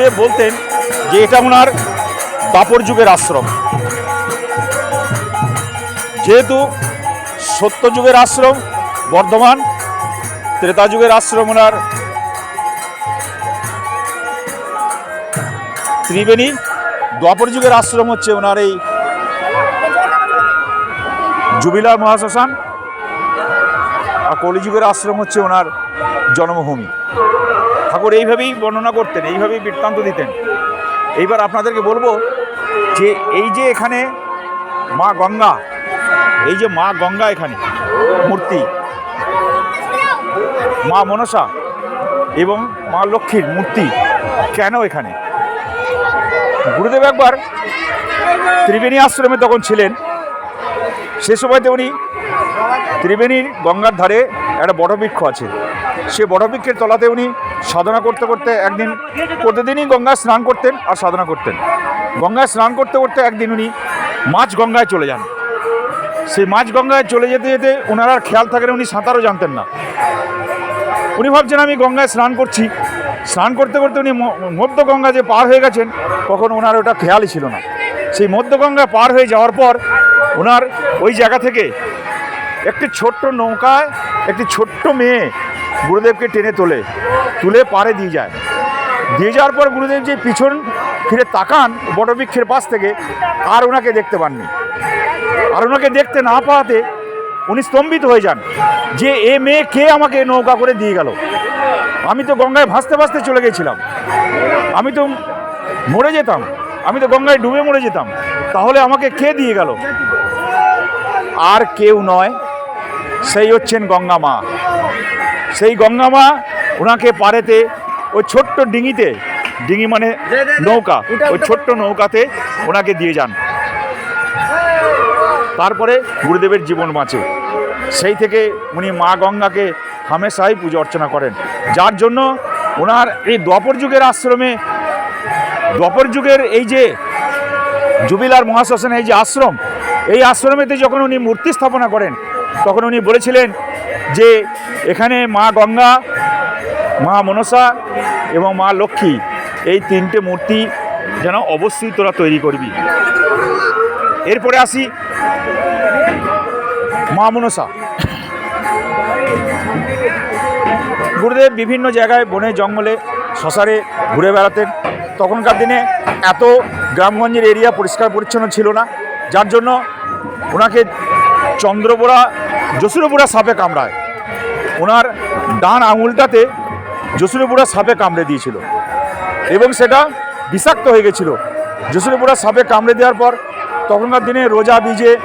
গুরুদেব বলতেন যে এটা ওনার দাপর যুগের আশ্রম। যেহেতু সত্য যুগের আশ্রম, বর্ধমান, ত্রেতা যুগের আশ্রম ওনার। ত্রিবেণী, দ্বাপর যুগের আশ্রম হচ্ছে ওনার এই জুবিলার মহাশ্মশান। আর কলিযুগের আশ্রম হচ্ছে ওনার জন্মভূমি। ঠাকুর এইভাবেই বর্ণনা করতেন, এইভাবেই বৃত্তান্ত দিতেন। এইবার আপনাদেরকে বলব যে এই যে এখানে মা গঙ্গা, এই যে মা গঙ্গা এখানে, মূর্তি, মা মনসা এবং মা লক্ষ্মীর মূর্তি কেন এখানে? গুরুদেব একবার ত্রিবেণী আশ্রমে তখন ছিলেন, সে সময়তে উনি ত্রিবেণীর গঙ্গার ধারে একটা বটবৃক্ষ আছে। সে বটবৃক্ষের তলাতে উনি সাধনা করতে করতে একদিন প্রতিদিনই গঙ্গায় স্নান করতেন আর সাধনা করতেন। গঙ্গায় স্নান করতে করতে একদিন উনি মাছ গঙ্গায় চলে যান। সেই মাছ গঙ্গায় চলে যেতে যেতে ওনার আর খেয়াল থাকে উনি সাঁতারও জানতেন না। উনি ভাবছেন, আমি গঙ্গায় স্নান করছি। স্নান করতে করতে উনি মধ্য গঙ্গা যে পার হয়ে গেছেন, তখন ওনার ওটা খেয়ালই ছিল না। সেই মধ্য গঙ্গা পার হয়ে যাওয়ার পর ওনার ওই জায়গা থেকে একটি ছোট্ট নৌকায় একটি ছোট্ট মেয়ে গুরুদেবকে টেনে তোলে, তুলে পারে দিয়ে যায়। দিয়ে যাওয়ার পর গুরুদেব যে পিছন ফিরে তাকান, বটবৃক্ষের পাশ থেকে, আর ওনাকে দেখতে পাননি। আর ওনাকে দেখতে না পাওয়াতে উনি স্তম্ভিত হয়ে যান যে, এ মেয়ে কে আমাকে নৌকা করে দিয়ে গেল? আমি তো গঙ্গায় ভাসতে ভাসতে চলে গেছিলাম। আমি তো মরে যেতাম। আমি তো গঙ্গায় ডুবে মরে যেতাম। তাহলে আমাকে কে দিয়ে গেল? আর কেউ নয়। সেই হচ্ছেন গঙ্গা মা সেই গঙ্গা মা ওনাকে পারেতে ওই ছোট্ট ডিঙিতে, ডিঙি মানে নৌকা, ওই ছোট্ট নৌকাতে ওনাকে দিয়ে যান। তারপরে গুরুদেবের জীবন বাঁচে। সেই থেকে উনি মা গঙ্গাকে হামেশাই পুজো অর্চনা করেন। যার জন্য ওনার এই দ্বাপর যুগের আশ্রমে, দ্বাপর যুগের এই যে জুবিলার মহাশ্মশান এই যে আশ্রম, এই আশ্রমেতে যখন উনি মূর্তি স্থাপনা করেন তখন উনি বলেছিলেন যে এখানে মা গঙ্গা, মা মনসা এবং মা লক্ষ্মী এই তিনটে মূর্তি যেন অবশ্যই তোরা তৈরি করবি। এরপরে আসি মা মনসা। গুরুদেব বিভিন্ন জায়গায় বনে জঙ্গলে শশারে ঘুরে বেড়াতেন। তখনকার দিনে এত গ্রামগঞ্জের এরিয়া পরিষ্কার পরিচ্ছন্ন ছিল না, যার জন্য ওনাকে চন্দ্রবোড়া যশুরপুরা সাপে কামড়ায়। ওনার ডান আঙুলটাতে যশুরপুরা সাপে কামড়ে দিয়েছিল। এবং সেটা বিষাক্ত হয়ে গেছিল। যশুরপুরা সাপে কামড়ে দেওয়ার পর তখনকার দিনে রোজা বীজে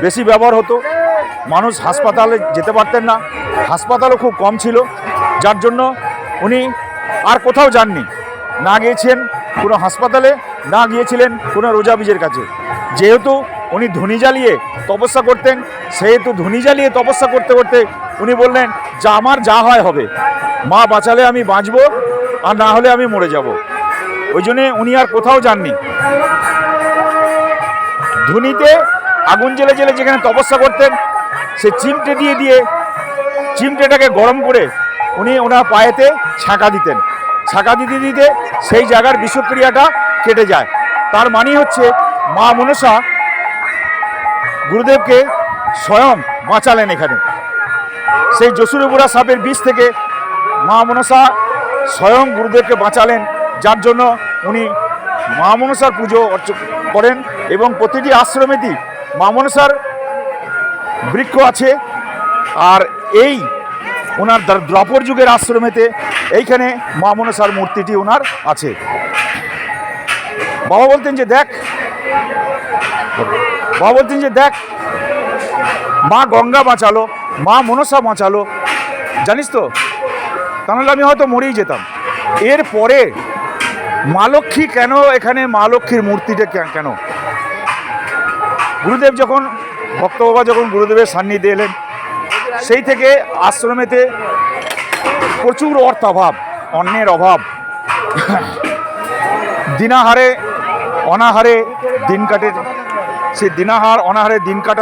বেশি ব্যবহার হতো। মানুষ হাসপাতালে যেতে পারতেন না। হাসপাতালও খুব কম ছিল। যার জন্য উনি আর কোথাও যাননি। না গিয়েছেন কোনো হাসপাতালে, না গিয়েছিলেন কোনো রোজা বীজের কাছে। যেহেতু উনি ধুনি জ্বালিয়ে তপস্যা করতেন। সেহেতু ধুনি জ্বালিয়ে তপস্যা করতে করতে উনি বললেন, যা আমার, যা হয় হবে। মা বাঁচালে আমি বাঁচবো, আর না হলে আমি মরে যাব। ওই জন্যে উনি আর কোথাও যাননি। ধুনিতে আগুন জেলে জেলে যেখানে তপস্যা করতেন, সে চিমটে দিয়ে দিয়ে চিমটেটাকে গরম করে উনি ওনার পায়েতে ছাঁকা দিতেন। ছাঁকা দিতে দিতে সেই জায়গার বিষক্রিয়াটা কেটে যায়। তার মানে হচ্ছে মা মনসা গুরুদেবকে স্বয়ং বাঁচালেন এখানে। সেই যশুরপুরা সাপের বিষ থেকে মা মনসা স্বয়ং গুরুদেবকে বাঁচালেন। যার জন্য উনি মা মনসার পুজো অর্চ- করেন এবং প্রতিটি আশ্রমেতেই মা মনসার বৃক্ষ আছে। আর এই ওনার দ্রা- দ্রাপর যুগের আশ্রমেতে এইখানে মা মনসার মূর্তিটি ওনার আছে। বাবা বলতেন যে, দেখ বাবা বলতেন যে দেখ, মা গঙ্গা বাঁচালো, মা মনসা বাঁচালো, জানিস তো? তাহলে আমি হয়তো মরেই যেতাম। এরপরে মা লক্ষ্মী কেন এখানে মা লক্ষ্মীর মূর্তিটা কেন? গুরুদেব যখন, ভক্ত বাবা যখন গুরুদেবের সান্নিধ্যে এলেন, সেই থেকে আশ্রমেতে প্রচুর অর্থ অভাব অন্যের অভাব। দিনাহারে, অনাহারে দিন কাটে। সেই দিনাহার অনাহারে দিন কাটা